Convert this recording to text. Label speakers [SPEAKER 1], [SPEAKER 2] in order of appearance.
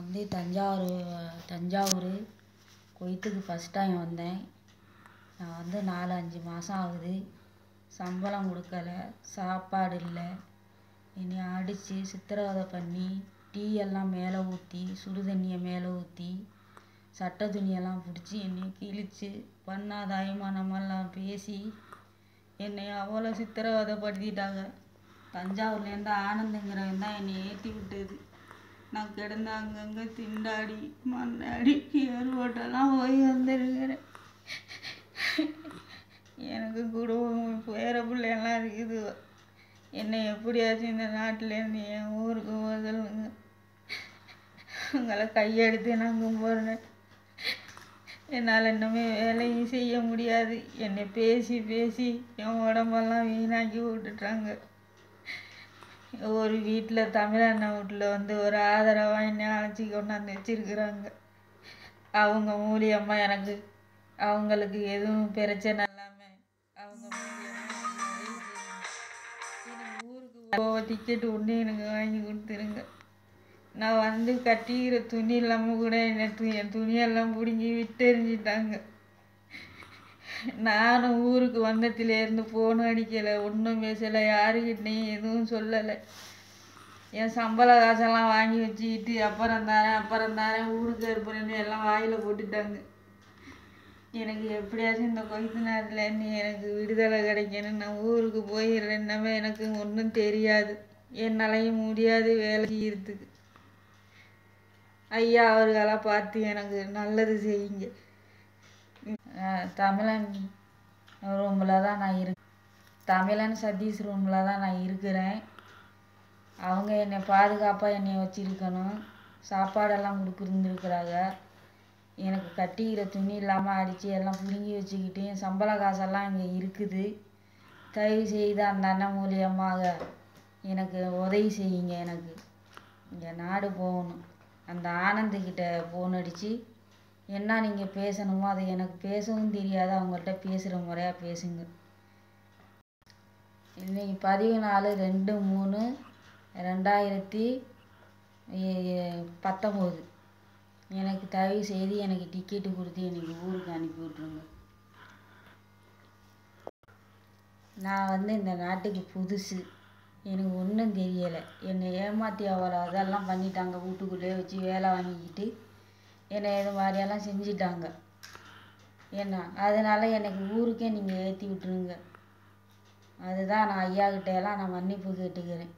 [SPEAKER 1] வந்து தஞ்சாவூர் தஞ்சாவூர் குவைத்துக்கு first time வந்தேன். நான் வந்து நாலு அஞ்சு மாதம் ஆகுது. சம்பளம் கொடுக்கல சாப்பாடு இல்லை. என்னை அடித்து சித்திரவதை பண்ணி டீ எல்லாம் மேலே ஊற்றி சுடு தண்ணியை மேலே ஊற்றி சட்டை துணியெல்லாம் பிடிச்சி என்னை கிழித்து பண்ணாத அய்மானமெல்லாம் பேசி என்னை அவ்வளோ சித்திரவதைப்படுத்திட்டாங்க தஞ்சாவூர்லேருந்து ஆனந்துங்கிறவன் தான் என்னை ஏற்றி விட்டது. நான் கிடந்த அங்கங்கே திண்டாடி மண்ணாடி ஏர்போட்டெல்லாம் போய் வந்திருக்கிறேன். எனக்கு குடும்பம் பேர பிள்ளையெல்லாம் இருக்குது. என்னை எப்படியாச்சும் இந்த நாட்டிலேருந்து என் ஊருக்கு போதலுங்க. உங்களை கையெடுத்து நான் கும்பிட்றேன். என்னால் இன்னுமே வேலையும் செய்ய முடியாது. என்னை பேசி பேசி என் உடம்பெல்லாம் வீணாக்கி விட்டுட்டாங்க. ஒரு வீட்டில் தமிழண்ணன் வீட்டில் வந்து ஒரு ஆதரவாக என்னை அழைச்சி கொண்டாந்து வச்சிருக்கிறாங்க. அவங்க மூலியமாக எனக்கு அவங்களுக்கு எதுவும் பிரச்சனை இல்லாமல் அவங்க எனக்கு ஊருக்கு போக டிக்கெட் ஒன்று எனக்கு வாங்கி கொடுத்துருங்க. நான் வந்து கட்டிக்கிற துணி இல்லாமல் கூட என்னை என் துணியெல்லாம் பிடுங்கி விட்டெறிஞ்சிட்டாங்க. நானும் ஊருக்கு வந்ததுலேருந்து ஃபோன் அடிக்கலை. ஒன்றும் பேசலை யாருக்கிட்டையும் எதுவும் சொல்லலை. என் சம்பள காசெல்லாம் வாங்கி வச்சுக்கிட்டு அப்புறம் தரேன் அப்புறம் தரேன் ஊருக்கு இருப்பேன்னு எல்லாம் வாயில் போட்டுட்டாங்க. எனக்கு எப்படியாச்சும் இந்த கொய்த்து நேரத்துலேருந்து எனக்கு விடுதலை கிடைக்கணும். நான் ஊருக்கு போயிடுறேன்னவே எனக்கு ஒன்றும் தெரியாது. என்னாலையும் முடியாது வேலை செய்யறதுக்கு. ஐயா அவர்களாக பார்த்து எனக்கு நல்லது செய்யுங்க. தமிழன் ரூமில் தான் நான் இரு தமிழன் சதீஷ் ரூமில் தான் நான் இருக்கிறேன். அவங்க என்னை பாதுகாப்பாக என்னை வச்சிருக்கணும். சாப்பாடெல்லாம் கொடுக்குருந்துருக்குறாங்க எனக்கு கட்டிக்கிற துணி இல்லாமல் அடித்து எல்லாம் புழுங்கி வச்சுக்கிட்டு என் சம்பள காசெல்லாம் இங்கே இருக்குது. தயவு செய்து அந்த அண்ணன் மூலியமாக எனக்கு உதவி செய்யுங்க எனக்கு. இங்கே நாடு போகணும். அந்த ஆனந்துக்கிட்ட ஃபோன் அடித்து என்ன நீங்கள் பேசணுமோ அதை எனக்கு பேசவும் தெரியாது. அவங்கள்ட்ட பேசுகிற முறையாக பேசுங்க. இன்னைக்கு பதிவு நாலு ரெண்டு மூணு ரெண்டாயிரத்தி பத்தொம்போது. எனக்கு தயவு செய்து எனக்கு டிக்கெட்டு கொடுத்து எனக்கு ஊருக்கு அனுப்பி விட்ருங்க நான் வந்து இந்த நாட்டுக்கு புதுசு. எனக்கு ஒன்றும் தெரியலை. என்னை ஏமாற்றி அவ்வளோ அதெல்லாம் பண்ணிட்டாங்க. வீட்டுக்குள்ளே வச்சு வேலை வாங்கிக்கிட்டு என்னை இது மாதிரியெல்லாம் செஞ்சிட்டாங்க. என்ன அதனால எனக்கு ஊருக்கே நீங்கள் ஏற்றி விட்ருங்க அதுதான் நான் ஐயா கிட்ட எல்லாம் நான் மன்னிப்பு கேட்டுக்கிறேன்.